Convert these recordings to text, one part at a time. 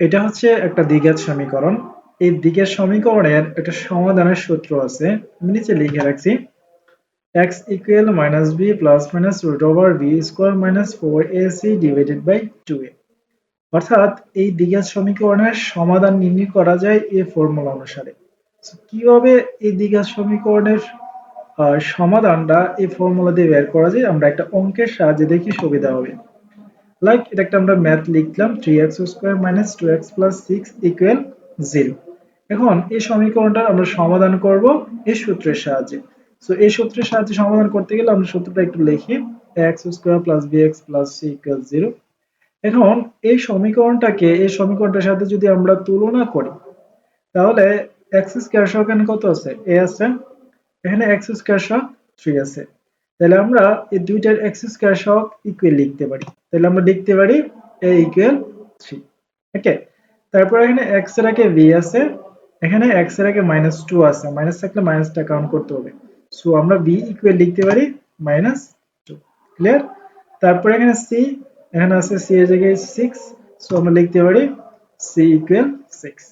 এটা হচ্ছে একটা দ্বিঘাত সমীকরণ। এই দ্বিঘাত সমীকরণের একটা সমাধানের সূত্র আছে। আমি নিচে লিখে রাখছি। x equal minus b plus minus root over b square minus 4ac divided by 2a অর্থাৎ এই দ্বিঘাত সমীকরণের সমাধান নির্ণয় করা যায় এই ফর্মুলা অনুসারে। কীভাবে এই দ্বিঘাত সমীকরণের সমাধানটা এই ফর্মুলা দিয়ে বের করা যায়? আমরা একটা অঙ্কের সাহায্যে দেখি সুবিধা হবে। লাইক এটা একটা আমরা ম্যাথ লিখলাম 3x square minus 2x plus six equal zero এখন এই সমীকরণটা আমরা সমাধান করব এই সূত্রের সাহায্যে। সো এই সূত্রের সাহায্যে সমাধান করতে গেলে আমরা সূত্রটা একটু লিখি x square plus b x plus c equal 0 এখন এই সমীকরণটাকে, এই সমীকরণটার সাথে যদি আমরা তুলনা করি, তাহলে x স্কয়ার সহ এখানে কত আছে? এ আছে। এখানে x স্কয়ার সহ থ্রি আছে। তাহলে আমরা এই দুইটার x স্কয়ার সহ ইকুয়াল লিখতে পারি। তাহলে আমরা লিখতে পারি a ইকুয়াল 3 ওকে তারপর এখানে x এর আগে v আছে, এখানে x এর আগে মাইনাস টু আছে। মাইনাস থাকলে মাইনাসটা কাউন্ট করতে হবে। সো আমরা v ইকুয়াল লিখতে পারি মাইনাস টু ক্লিয়ার তারপর এখানে c, এখানে আছে c এর জায়গায় 6 সো আমরা লিখতে পারি c ইকুয়াল 6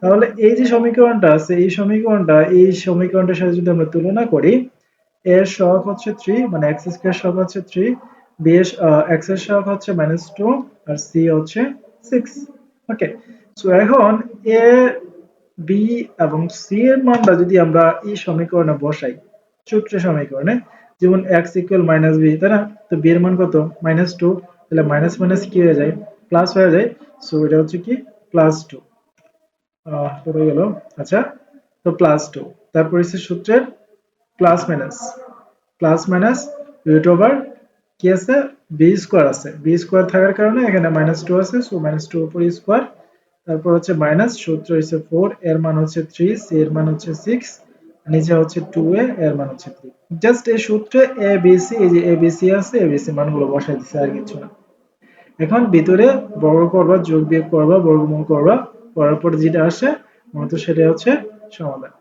তাহলে এই যে সমীকরণটা আছে, এই সমীকরণটা, এই সমীকরণটার সাথে যদি আমরা তুলনা করি এর সহগ হচ্ছে 3 মানে x স্কয়ার সহগ হচ্ছে 3 b এর x এর সহগ হচ্ছে -2 আর c হচ্ছে 6 ওকে সো এখন a, b এবং c এর মানটা যদি আমরা এই সমীকরণে বসাই, সূত্র সমীকরণে, যেমন x ইকুয়াল মাইনাস বি তাই না? তো b এর মান কত? মাইনাস টু তাহলে মাইনাস মাইনাস কি হয়ে যায়? প্লাস হয়ে যায় সো এটা হচ্ছে কি? প্লাস টু পড়ে গেল আচ্ছা তো প্লাস টু তারপর সূত্রের plus minus plus minus root over কি আছে বি স্কোয়ার আছে। বি স্কোয়ার থাকার কারণে এখানে মাইনাস টু আছে সো মাইনাস টু উপর স্কোয়ার তারপর হচ্ছে মাইনাস সূত্র হচ্ছে ফোর এর মান হচ্ছে থ্রি সি এর মান হচ্ছে সিক্স নিচে হচ্ছে টু এ, এর মান হচ্ছে থ্রি জাস্ট এই সূত্রে এ বি সি এই যে এ বি সি আছে এ বি সি মানগুলো বসাই দিচ্ছে আর কিছু না। এখন ভিতরে বর্গ করবা, যোগ বিয়োগ করবা, বর্গমূল করবা, করার পর যেটা আসে, মূলত সেটা হচ্ছে সমাধান।